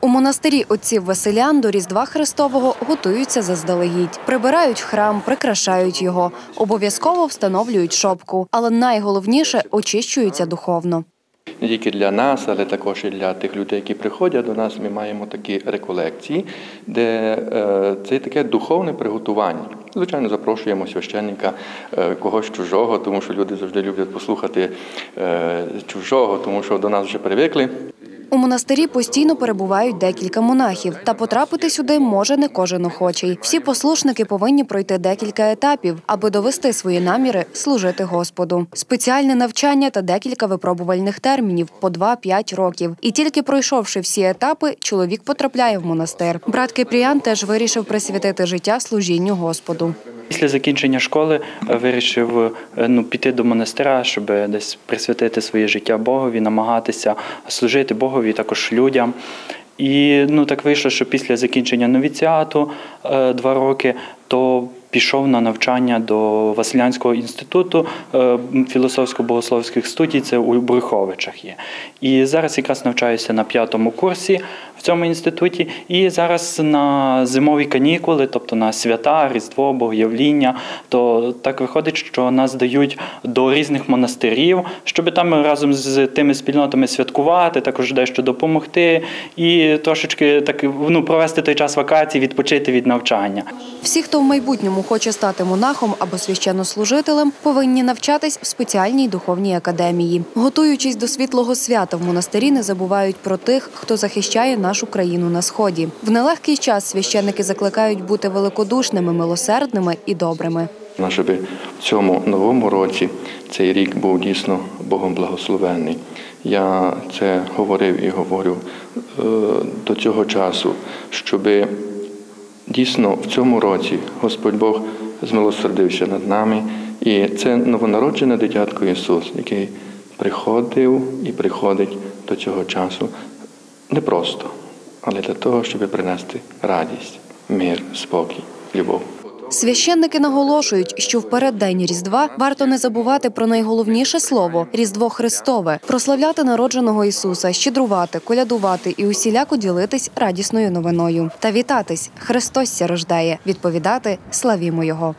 У монастирі отців Василян до Різдва Христового готуються заздалегідь. Прибирають храм, прикрашають його, обов'язково встановлюють шопку, але найголовніше очищуються духовно. не тільки для нас, але також і для тих людей, які приходять до нас. Ми маємо такі реколекції, де е, це таке духовне приготування. Звичайно, запрошуємо священника е, когось чужого, тому що люди завжди люблять послухати е, чужого, тому що до нас вже привикли. У монастирі постійно перебувають декілька монахів, та потрапити сюди може не кожен охочий. Всі послушники повинні пройти декілька етапів, аби довести свої наміри служити Господу. Спеціальне навчання та декілька випробувальних термінів по 2-5 років. І тільки пройшовши всі етапи, чоловік потрапляє в монастир. Брат Кипріян теж вирішив присвятити життя служінню Господу. Після закінчення школи е, вирішив е, ну, піти до монастира, щоб десь присвятити своє життя Богові, намагатися служити Богові також людям. І ну так вийшло, що після закінчення новіціату е, два роки, то пішов на навчання до Василянського інституту філософсько-богословських студій, це у Брюховичах є. І зараз якраз навчаюся на п'ятому курсі в цьому інституті. І зараз на зимові канікули, тобто на свята, Різдво, Богоявління, то так виходить, що нас дають до різних монастирів, щоб там разом з тими спільнотами святкувати, також дещо допомогти і трошечки так ну, провести той час вакацій, відпочити від навчання. Всі, хто в майбутньому хоче стати монахом або священнослужителем, повинні навчатись в спеціальній духовній академії. Готуючись до світлого свята в монастирі, не забувають про тих, хто захищає нашу країну на сході. В нелегкий час священники закликають бути великодушними, милосердними і добрими. Щоб в цьому новому році цей рік був дійсно Богом благословений. Я це говорив і говорю е, до цього часу, щоб дійсно в цьому році Господь Бог змилосердився над нами. І це новонароджене дитятко Ісус, який приходив і приходить до цього часу не просто, але для того, щоб принести радість, мир, спокій, любов. Священники наголошують, що в переддень Різдва варто не забувати про найголовніше слово Різдво Христове, прославляти народженого Ісуса, щедрувати, колядувати і усіляко ділитись радісною новиною та вітатись. Христос ся рождає, відповідати Славімо Його.